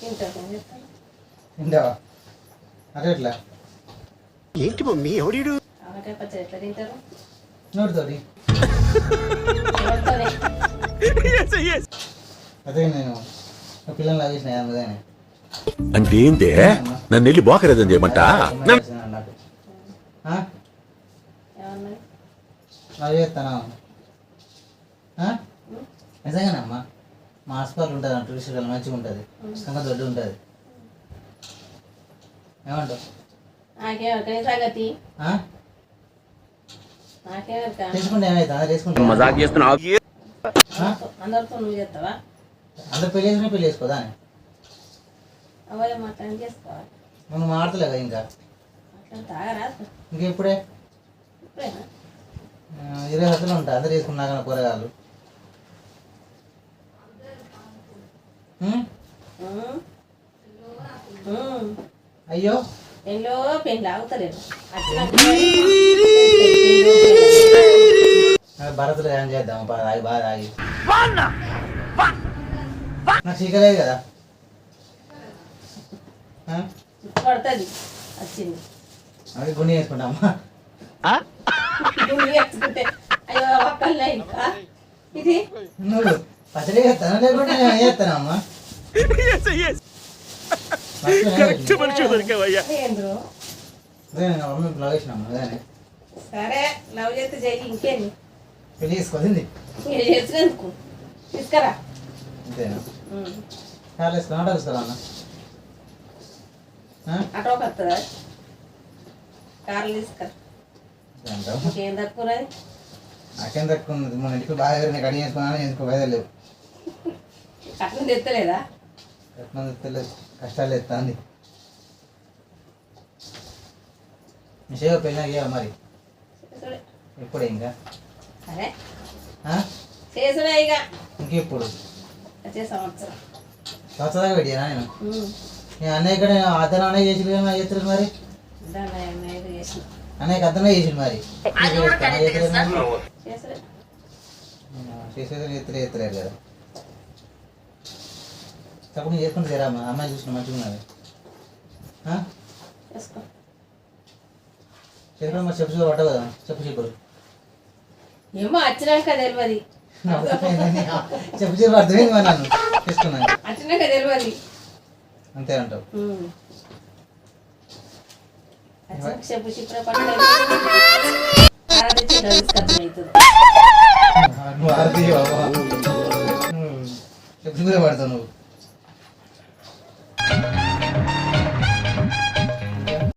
తింటావా? అదే ఎట్లా? ఏంటి మమ్మీ? ఎవడీడు ఆవకాయ పచ్చడి ఎట్లా తింటారు? నోటితోటి. ఎవరితోనే? అదే నేను. నా పిల్లల్ని లాగేసిన అందుకని అంటే ఏంటే నన్ను వెళ్ళి బోకరేదని చేయమంట? నిజంగానమ్మా మా హాస్పిటల్ ఉంటుంది అంట టూరిస్ట్ వాళ్ళు మంచిగా ఉంటుంది. సంగతి దొడ్డు ఉంటుంది. ఏమంటావు? సంగతి. ఏమైతే మజాక్ చేస్తున్నావు అందరితో నువ్వు చేస్తావా? అందరు పెళ్ళి చేసుకుని చేసుకోదా కదా ఇంకా? ఇంకెప్పుడే? ఇరవై హద్దులు ఉంటాయి అందరు చేసుకున్నాక కూరగాయలు. అయ్యో. ఆగుతలేదు అట్లా నాకు భరతులు ఏం చేద్దాం? బాగా ఆగి బాగా ఆగి. నాకు చీకలేదు కదా? పడుతుంది. వచ్చింది. అవి గుండె వేసుకుంటామా గుండు వేసుకుంటే అయ్యో ఒక్కళ్ళే ఇంకా ఇది? నువ్వు పచ్చడి చేస్తాను లేకుంటే నేను ఏం చేస్తానమ్మా? లవ్ చేసినాము అదే సరే లవ్ చేస్తే చెయ్యి ఇంకేంది? పెళ్ళి చేసుకోవాలి మీరు చేసినందుకు. తీసుకురా. అంతేనా. చాలా అన్న? వస్తుందా కార్లు ఇంకేం తక్కువ నాకేం తక్కువ ఉంది మన ఇంటికి బాగా నేను కడిగి చేసుకున్నాను ఎందుకు వేదే లేవు. కట్నం తెత్తలేదా? తెలియదు కష్టాలు ఎత్తాంది. మిషేగా పెళ్ళి అయ్యా మరి. ఇప్పుడే ఇంకా? ఇంకెప్పుడు? సంవత్సరం. పెట్టినా నేను. నేను అన్నయ్య ఇక్కడ అతను అన్నయ్య చేసి చేస్తారు మరి? అన్నయ్యకి అతనే చేసి మరి? చేసేది ఎత్తులే ఎత్తలేరు కదా. చేసుకుంటే తీరా అమ్మ అమ్మాయి చూసిన మంచిగా ఉన్నది. మరి చెప్పు చూడ కదా. చెప్పు చెప్పురు ఏమో వచ్చినాక తెలియదు చెప్పు చెప్పు అర్థమైంది మరి నన్ను. చేసుకున్నాను వచ్చినాక తెలియదు అంతే అంటావు. చెప్పు చెప్పు పడతావు నువ్వు.